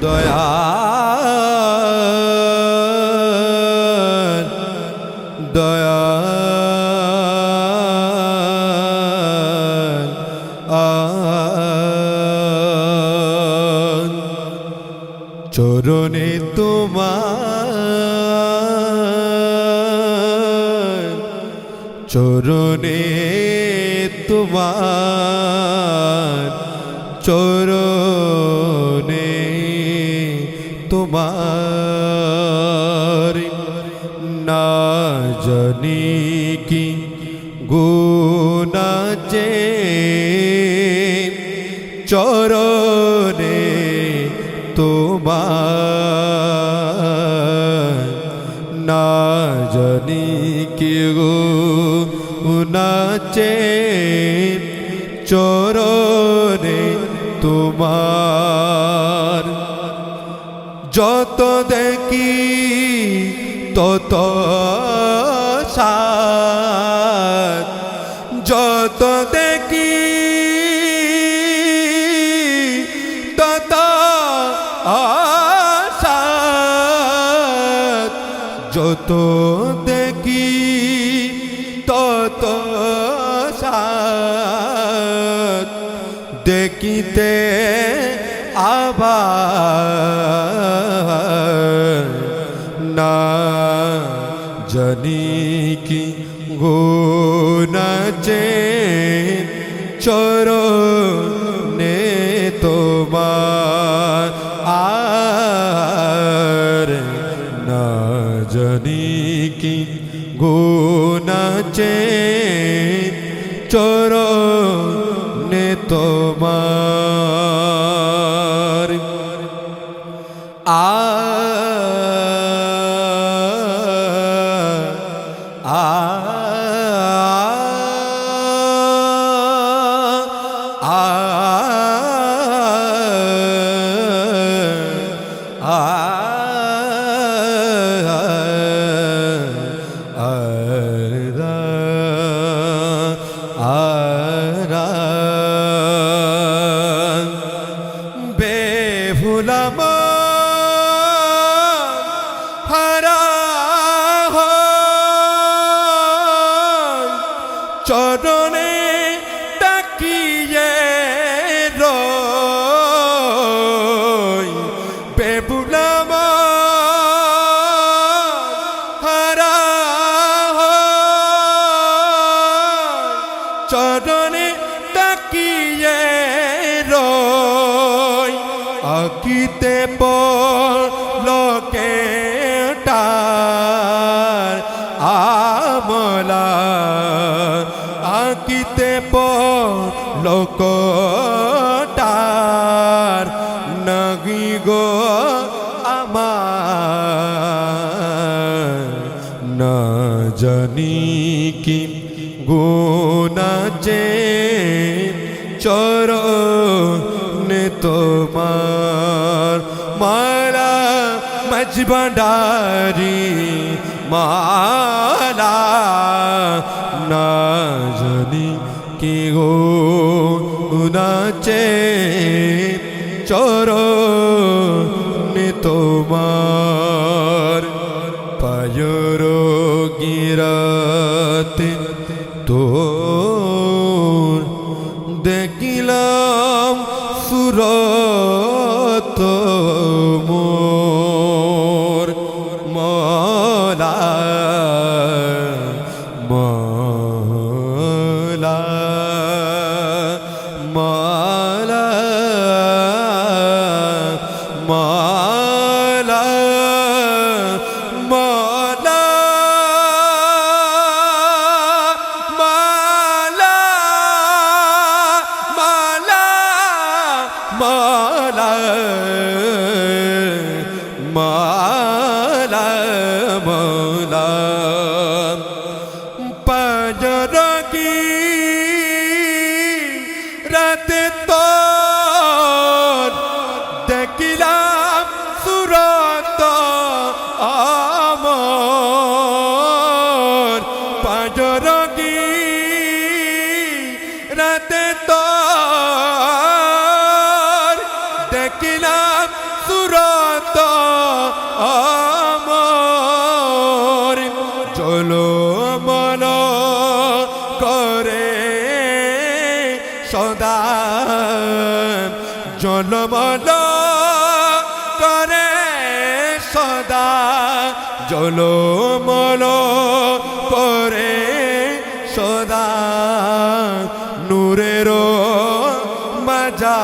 দয়া দয়া চরণে তোমার চরণে তোমার জানি কি গুনাচে চরণে তোমার না জানি কি গো চরণে তোমার যত দেখি তত সাত। যত দেখি তত আসাদ যত দেখি তত সাত দেখিতে আবার না জানি কি গো নাচে চরণে চরণে তাকিয়ে রেবুলাম হারা চরণে তাকিয়ে রকিতে পর পলকটার নগি গো আমার। না জানি কি গুনাচে চরণে তোমার। মালা মজবাডারি মালা। না জানি কি গো নাচে চরণে তোমার। পায়র গিরাতে তোর দেখিলাম সুরত মোর। মলা মালা মোলা। পাজর কি রাতে তো কিনা সুরত আমর চলো মন করে সদা জলমল করে সদা জলমল করে সদা নূরেরও মজা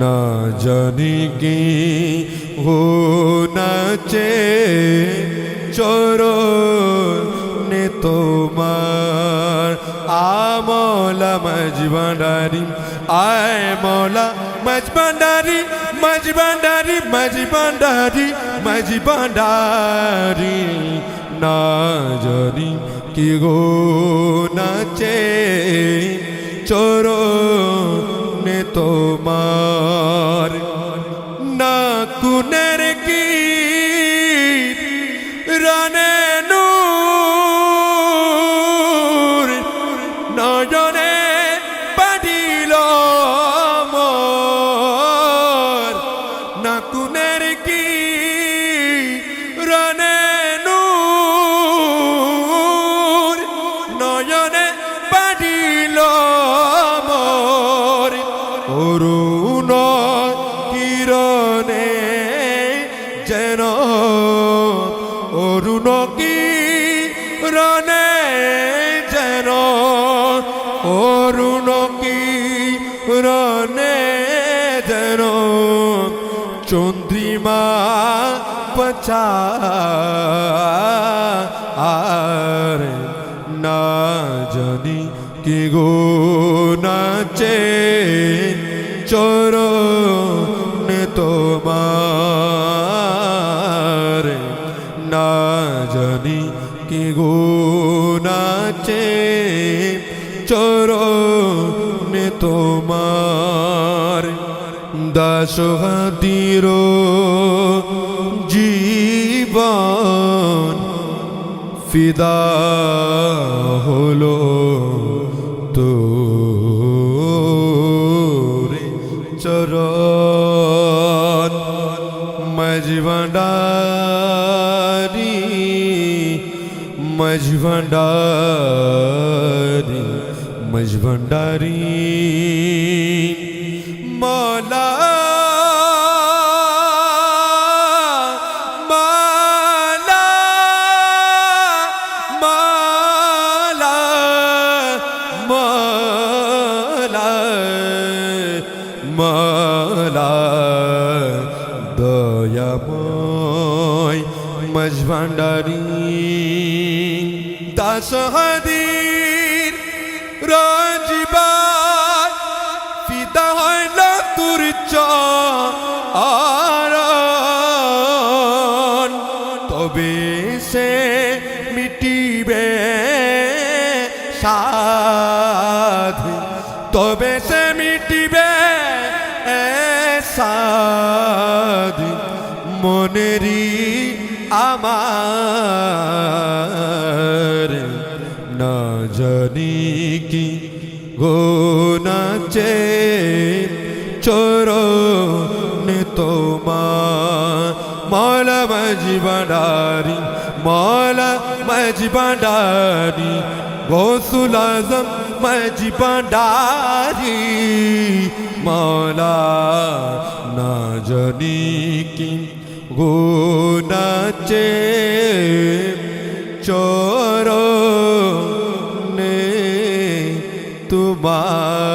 না জানি কি হো নাচে চোর নে তোমার। আমলা মজবান্ডারি আয় মৌলা মজবান্ডারি মজবান্ডারি মজবান্ডারি মজবান্ডারি না জানি কি গো নাচে চোর তোমার না কুনের অরুণ কিরণে যেন চন্দ্রিমা পচা আর না জানি কি গো নাচে চোর তোমার দাস হাতির জীবন ফিদা হলো তো চরণ। মজভণ্ডারি মজভণ্ডারি। মজভণ্ডারি মলা মালা মজভান্ডারি দাস হাদির রাজবার ফিদা হয় না তোর চারণ তবে সে মিটিবে সাধ, তবে সে মিটিবে সাধ। মনেরি আমার গো নাচে চোর নে তোমার মৌলা মাঝি বান্ডারি মৌলা মাঝি বান্ডারি গৌসুল আজম মাঝি বান্ডারি মৌলা না জানি কি গো তোমার